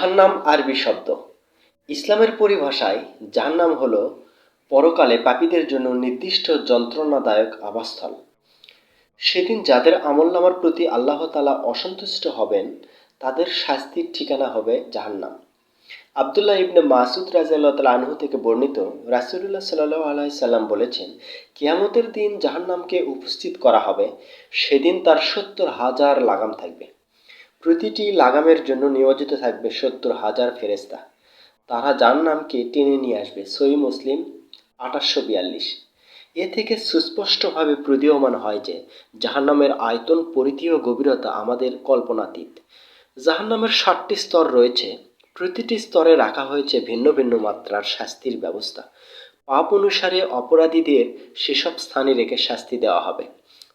জাহান্নাম আরবি শব্দ। ইসলামের পরিভাষায় জাহান্নাম হল পরকালে পাপীদের জন্য নির্দিষ্ট যন্ত্রণাদায়ক আবাসস্থল। সেদিন যাদের আমলনামার প্রতি আল্লাহ তালা অসন্তুষ্ট হবেন, তাদের শাস্তির ঠিকানা হবে জাহান্নাম। আবদুল্লাহ ইবনে মাসুদ রাজিয়াল্লাহ আনহু থেকে বর্ণিত রাসুলুল্লাহ সাল্লাহ আলাই সাল্লাম বলেছেন, কিয়ামতের দিন জাহান্নামকে উপস্থিত করা হবে, সেদিন তার সত্তর হাজার লাগাম থাকবে। প্রতিটি লাগামের জন্য নিয়োজিত থাকবে সত্তর হাজার ফেরেস্তা তারা জাহান্নামকে টেনে নিয়ে আসবে, সই মুসলিম আঠাশশো বিয়াল্লিশ। এ থেকে সুস্পষ্টভাবে প্রদীয়মান হয় যে, জাহান্নামের আয়তন, পরিধি ও গভীরতা আমাদের কল্পনাতীত। জাহান্নামের ষাটটি স্তর রয়েছে। প্রতিটি স্তরে রাখা হয়েছে ভিন্ন ভিন্ন মাত্রার শাস্তির ব্যবস্থা। পাপ অনুসারে অপরাধীদের সেসব স্থানে রেখে শাস্তি দেওয়া হবে।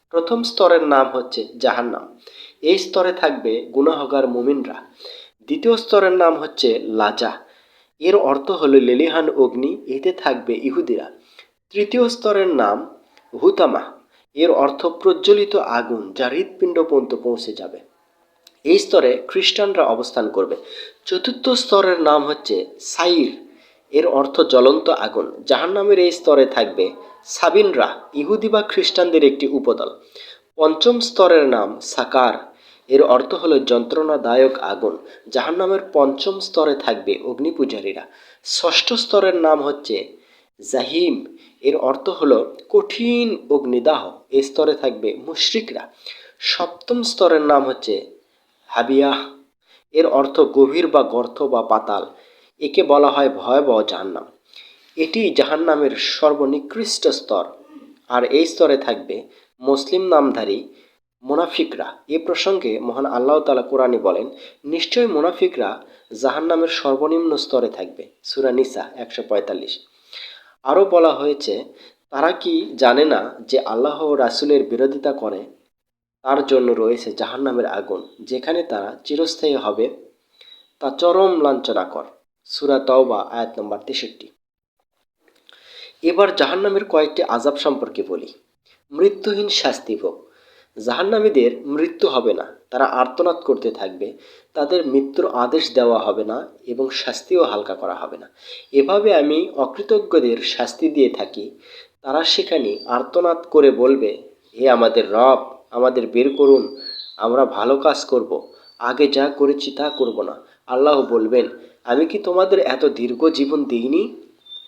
প্রথম স্তরের নাম হচ্ছে জাহান্নাম। এই স্তরে থাকবে গুনাহগার মুমিনরা। দ্বিতীয় স্তরের নাম হচ্ছে লাজা। এর অর্থ হলো লেলিহান অগ্নি, এতে থাকবে ইহুদিরা। তৃতীয় স্তরের নাম হুতামা। এর অর্থ প্রজ্বলিত আগুন, যা হৃৎপিণ্ড পর্যন্ত পৌঁছে যাবে। এই স্তরে খ্রিস্টানরা অবস্থান করবে। চতুর্থ স্তরের নাম হচ্ছে সাইর। এর অর্থ জ্বলন্ত আগুন। জাহান্নামের এই স্তরে থাকবে সাবিনরা। ইহুদি বা খ্রিস্টানদের একটি উপদল। পঞ্চম স্তরের নাম সাকার। এর অর্থ হলো যন্ত্রণাদায়ক আগুন, জাহান্নামের পঞ্চম স্তরে থাকবে অগ্নিপূজারীরা ষষ্ঠ স্তরের নাম হচ্ছে জাহিম। এর অর্থ হলো কঠিন অগ্নিদাহ এই স্তরে থাকবে মুশরিকরা। সপ্তম স্তরের নাম হচ্ছে হাবিয়াহ। এর অর্থ গভীর বা গর্ত বা পাতাল, একে বলা হয় ভয়াবহ জাহান্নাম। এটি জাহান্নামের সর্বনিকৃষ্ট স্তর, আর এই স্তরে থাকবে মুসলিম নামধারী মুনাফিকরা। এ প্রসঙ্গে মহান আল্লাহ তালা কোরআনী বলেন, নিশ্চয়ই মুনাফিকরা জাহান্নামের সর্বনিম্ন স্তরে থাকবে। সুরা নিসা একশো পঁয়তাল্লিশ। আরও বলা হয়েছে, তারা কি জানে না যে আল্লাহ ও রাসুলের বিরোধিতা করে? তার জন্য রয়েছে জাহান্নামের আগুন, যেখানে তারা চিরস্থায়ী হবে। তা চরম লাঞ্ছনাকর। সুরা তওবা আয়াত নম্বর তেষট্টি। এবার জাহান্নামের কয়েকটি আজাব সম্পর্কে বলি। মৃত্যুহীন শাস্তি ভোগ। জাহান্নামীদের মৃত্যু হবে না, তারা আর্তনাদ করতে থাকবে, তাদের মৃত্যুর আদেশ দেওয়া হবে না এবং শাস্তিও হালকা করা হবে না। এভাবে আমি অকৃতজ্ঞদের শাস্তি দিয়ে থাকি। তারা সেখানে আর্তনাদ করে বলবে, হে আমাদের রব, আমাদের বের করুন, আমরা ভালো কাজ করব, আগে যা করেছি তা করব না। আল্লাহ বলবেন, আমি কি তোমাদের এত দীর্ঘ জীবন দিইনি?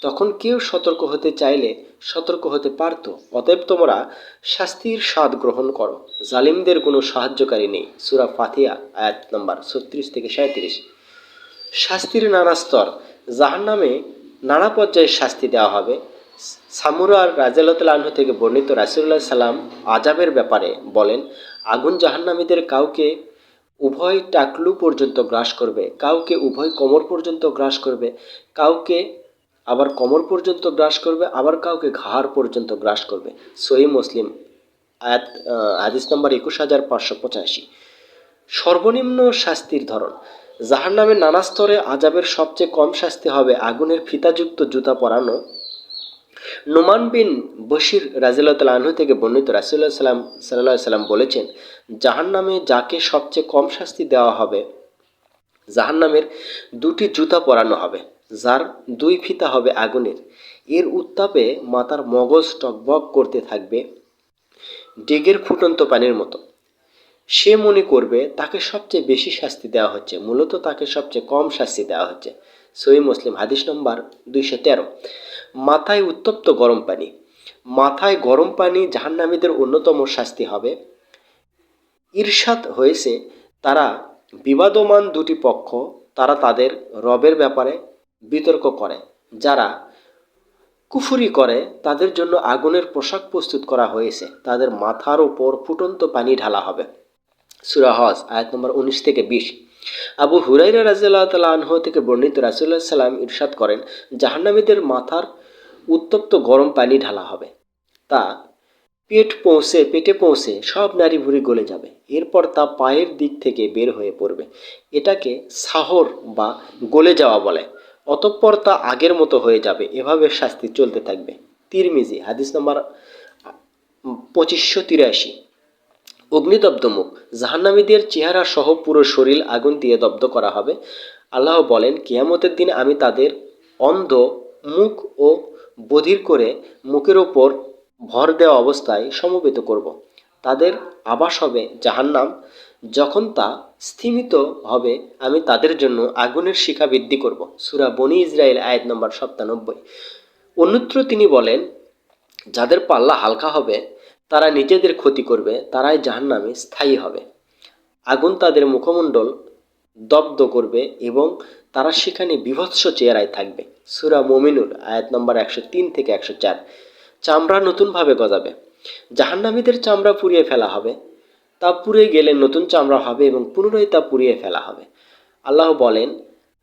তখন কেউ সতর্ক হতে চাইলে সতর্ক হতে পারত। অতএব তোমরা শাস্তির স্বাদ গ্রহণ করো। জালিমদের কোনো সাহায্যকারী নেই। সুরা ফাতিয়া আয়াত নম্বর ছত্রিশ থেকে সাঁত্রিশ শাস্তির নানা স্তর। যাহার নামে নানা পর্যায়ে শাস্তি দেওয়া হবে। সামুরার রাজালতালাহ থেকে বর্ণিত রাসুল্লাহ সাল্লাম আজাবের ব্যাপারে বলেন, আগুন জাহান্নামীদের কাউকে উভয় টাকলু পর্যন্ত গ্রাস করবে, কাউকে উভয় কোমর পর্যন্ত গ্রাস করবে, কাউকে আবার কোমর পর্যন্ত গ্রাস করবে, আবার কাউকে ঘাড় পর্যন্ত গ্রাস করবে। সহি মুসলিম, আয়াত হাদিস নম্বর একুশ হাজার পাঁচশো পঁচাশি। সর্বনিম্ন শাস্তির ধরন জাহার নামে নানা স্তরে আজাবের সবচেয়ে কম শাস্তি হবে আগুনের ফিতাযুক্ত জুতা পরানো। নোমান বিন বশির রাজিল্লাহ আনহু থেকে বর্ণিত রাসুল্লাহ সাল্লাম সাল্লাহ সাল্লাম বলেছেন জাহান নামে যাকে সবচেয়ে কম শাস্তি দেওয়া হবে জাহান নামের দুটি জুতা পরানো হবে। যার দুই ফিতা হবে আগুনের। এর উত্তাপে মাতার মগজ টকবক করতে থাকবে ডেগের ফুটন্ত পানির মতো। সে মনে করবে, তাকে সবচেয়ে বেশি শাস্তি দেওয়া হচ্ছে। মূলত তাকে সবচেয়ে কম শাস্তি দেওয়া হচ্ছে। সই মুসলিম, হাদিস নম্বর দুইশো তেরো। মাথায় উত্তপ্ত গরম পানি। মাথায় গরম পানি জাহান্নামীদের অন্যতম শাস্তি হবে। ঈর্ষাদ হয়েছে, তারা বিবাদমান দুটি পক্ষ, তারা তাদের রবের ব্যাপারে বিতর্ক করে। যারা কুফুরি করে, তাদের জন্য আগুনের পোশাক প্রস্তুত করা হয়েছে। তাদের মাথার উপর ফুটন্ত পানি ঢালা হবে। সুরাহজ আয়াত নম্বর উনিশ থেকে বিশ। আবু হুরাইরা রাজিয়াল্লাহ তালা আনহ থেকে বর্ণিত রাসুল্লাহ সাল্লাম ইরশাদ করেন, জাহান্নামীদের মাথার উত্তপ্ত গরম পানি ঢালা হবে। তা পেট পৌঁছে, পেটে পৌঁছে সব নারী ভুড়ি গলে যাবে। এরপর তা পায়ের দিক থেকে বের হয়ে পড়বে। এটাকে সাহর বা গলে যাওয়া বলে। অতঃপর তা আগের মতো হয়ে যাবে। এভাবে শাস্তি চলতে থাকবে। তিরমিজি, হাদিস নম্বর পঁচিশশো তিরাশি। অগ্নিদগ্ধ মুখ, জাহান্নামীদের চেহারা সহ পুরো শরীর আগুন দিয়ে দগ্ধ করা হবে। আল্লাহ বলেন, কিয়ামতের দিন আমি তাদের অন্ধ মুখ ও বধির করে মুখের ওপর ভর দেওয়া অবস্থায় সমবেত করব। তাদের আবাস হবে জাহান্নাম। যখন তা স্থিমিত হবে, আমি তাদের জন্য আগুনের শিখা বৃদ্ধি করব। সুরা বনি ইসরায়েল আয়াত নম্বর সপ্তানব্বই অন্যত্র তিনি বলেন, যাদের পাল্লা হালকা হবে, তারা নিজেদের ক্ষতি করবে, তারাই জাহান্নামে স্থায়ী হবে। আগুন তাদের মুখমণ্ডল দগ্ধ করবে এবং তারা সেখানে বিভৎস চেহারায় থাকবে। সুরা মমিনুর আয়াত নম্বর একশো তিন থেকে একশো চার। চামড়া নতুনভাবে গজাবে। জাহান্নামীদের চামড়া পুড়িয়ে ফেলা হবে। তা পুড়ে গেলে নতুন চামড়া হবে এবং পুনরায় তা পুড়িয়ে ফেলা হবে। আল্লাহ বলেন,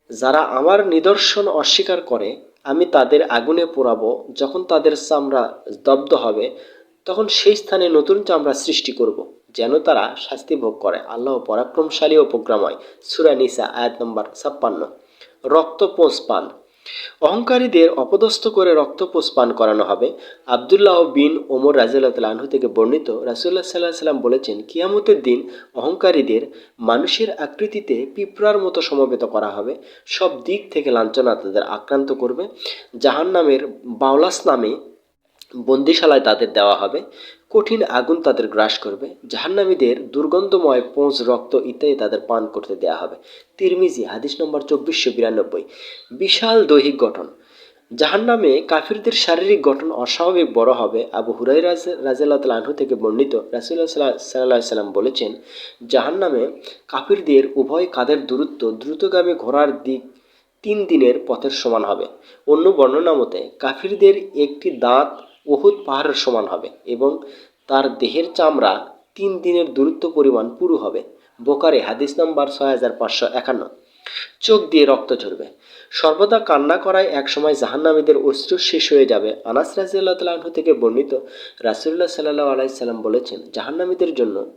যারা আমার নিদর্শন অস্বীকার করে, আমি তাদের আগুনে পোড়াবো। যখন তাদের চামড়া দগ্ধ হবে, তখন সেই স্থানে নতুন চামড়া সৃষ্টি করব, যেন তারা শাস্তি ভোগ করে। আল্লাহ পরাক্রমশালী ও প্রোগ্রাময় সুরা নিসা, আয়াত নম্বর ছাপ্পান্ন। রক্তপোষ পান অহংকারীদের অপদস্থ করে রক্তপোষ পান করানো হবে। আবদুল্লাহ বিন ওমর রাজিউল্লাহ থেকে বর্ণিত রাসুল্লাহ সাল্লাহ সাল্লাম বলেছেন, কিয়ামতের দিন অহংকারীদের মানুষের আকৃতিতে পিঁপড়ার মতো সমবেত করা হবে। সব দিক থেকে লাঞ্ছনা তাদের আক্রান্ত করবে। জাহান নামের বাউলাস নামে বন্দিশালায় তাদের দেওয়া হবে। কঠিন আগুন তাদের গ্রাস করবে, জাহান্নামীদের দুর্গন্ধময় পোঁজ, রক্ত ইত্যাদি তাদের পান করতে দেওয়া হবে। তিরমিজি, হাদিস নম্বর চব্বিশশো বিরানব্বই। বিশাল দৈহিক গঠন। জাহান্নামে কাফিরদের শারীরিক গঠন অস্বাভাবিক বড় হবে। আবু হুরাই রাজিয়াল্লাহ আনহু থেকে বর্ণিত রাসুল্লাহ সাল্লাহ সাল্লাম বলেছেন, জাহান্নামে কাফিরদের উভয় কাদের দূরত্ব দ্রুতগামী ঘোড়ার দিক তিন দিনের পথের সমান হবে। অন্য বর্ণনা মতে, কাফিরদের একটি দাঁত উহুদ পাহাড়ের সমান হবে এবং তার দেহের চামড়া তিন দিনের দূরত্ব পরিমাণ পুরু হবে। বোকারে হাদিস নাম্বার ছয় হাজার পাঁচশো একান্ন। চোখ দিয়ে রক্ত ঝরবে। সর্বদা কান্না করায় একসময় জাহান্নামীদের অস্ত্র শেষ হয়ে যাবে। আনাস রাজিউল্লাহ তালাহ থেকে বর্ণিত রাসুল্লাহ সাল্লাহ আলাইসাল্লাম বলেছেন, জাহান্নামীদের জন্য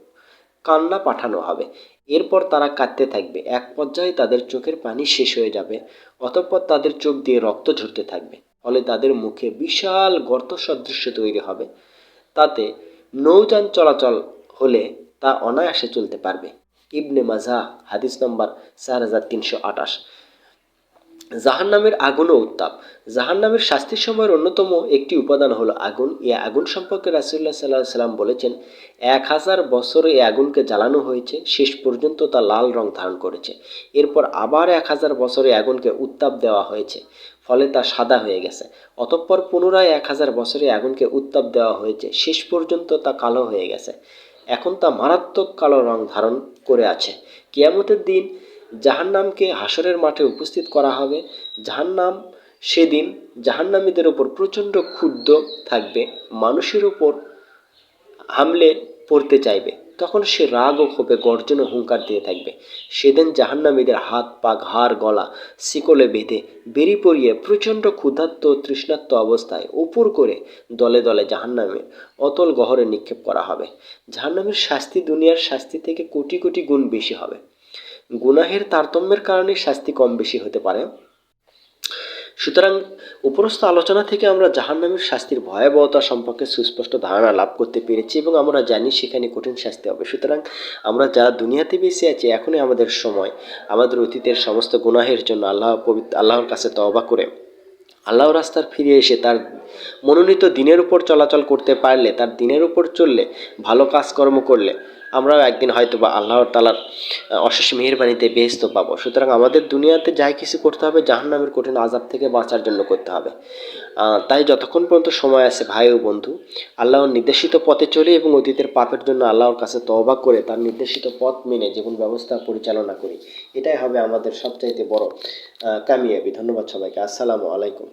কান্না পাঠানো হবে। এরপর তারা কাঁদতে থাকবে। এক পর্যায়ে তাদের চোখের পানি শেষ হয়ে যাবে। অতঃপর তাদের চোখ দিয়ে রক্ত ঝরতে থাকবে। ফলে তাদের মুখে বিশাল গর্ত সদৃশ্য তৈরি হবে। তাতে নৌযান চলাচল হলে তা অনায়াসে চলতে পারবে। ইবনে মাজা, হাদিস নম্বর চার হাজার তিনশো আঠাশ। জাহান্নামের আগুন ও উত্তাপ। জাহান্নামের শাস্তির সময়ের অন্যতম একটি উপাদান হলো আগুন। এ আগুন সম্পর্কে রাসুল্লাহ সাল্লাহ সাল্লাম বলেছেন, এক হাজার বছরে এই আগুনকে জ্বালানো হয়েছে, শেষ পর্যন্ত তা লাল রং ধারণ করেছে। এরপর আবার এক হাজার বছরে আগুনকে উত্তাপ দেওয়া হয়েছে। ফলে তা সাদা হয়ে গেছে। অতঃপর পুনরায় এক হাজার বছরে আগুনকে উত্তাপ দেওয়া হয়েছে। শেষ পর্যন্ত তা কালো হয়ে গেছে। এখন তা মারাত্মক কালো রং ধারণ করে আছে। কিয়ামতের দিন জাহান্নামকে হাসরের মাঠে উপস্থিত করা হবে। জাহান্নাম সেদিন জাহান্নামীদের ওপর প্রচণ্ড ক্ষুদ্র থাকবে। মানুষের উপর হামলে পড়তে চাইবে। তখন সে রাগ ও ক্ষোভে গর্জন হুঙ্কার দিয়ে থাকবে। সেদিন জাহান্নামীদের হাত, পা, ঘাড়, গলা, শিকলে বেঁধে বেরি পড়িয়ে প্রচণ্ড ক্ষুধার্ত তৃষ্ণাত্ম অবস্থায় উপর করে দলে দলে জাহান্নামে অতল গহরে নিক্ষেপ করা হবে। জাহান্নামের শাস্তি দুনিয়ার শাস্তি থেকে কোটি কোটি গুণ বেশি হবে। গুনাহের তারতম্যের কারণে শাস্তি কম বেশি হতে পারে। সুতরাং উপরস্থ আলোচনা থেকে আমরা জাহান্নামের শাস্তির ভয়াবহতা সম্পর্কে সুস্পষ্ট ধারণা লাভ করতে পেরেছি এবং আমরা জানি সেখানে কঠিন শাস্তি হবে। সুতরাং আমরা যারা দুনিয়াতে বেঁচে আছি, এখনই আমাদের সময়। আমাদের অতীতের সমস্ত গুনাহের জন্য আল্লাহ পবিত্র, আল্লাহর কাছে তওবা করে। আল্লাহ রাস্তার ফিরে এসে তার মনোনীত দিনের উপর চলাচল করতে পারলে, তার দিনের উপর চললে, ভালো কাজকর্ম করলে আমরাও একদিন হয়তো বা আল্লাহ তালার অশেষ মেহরবানিতে বেহস্ত পাবো। সুতরাং আমাদের দুনিয়াতে যাই কিছু করতে হবে, জাহান্নামের কঠিন আজাব থেকে বাঁচার জন্য করতে হবে। তাই যতক্ষণ পর্যন্ত সময় আছে ভাই ও বন্ধু আল্লাহর নির্দেশিত পথে চলি এবং অতীতের পাপের জন্য আল্লাহর কাছে তওবা করে তার নির্দেশিত পথ মেনে জীবন ব্যবস্থা পরিচালনা করি। এটাই হবে আমাদের সবচাইতে বড় কামিয়াবি। ধন্যবাদ সবাইকে। আসসালামু আলাইকুম।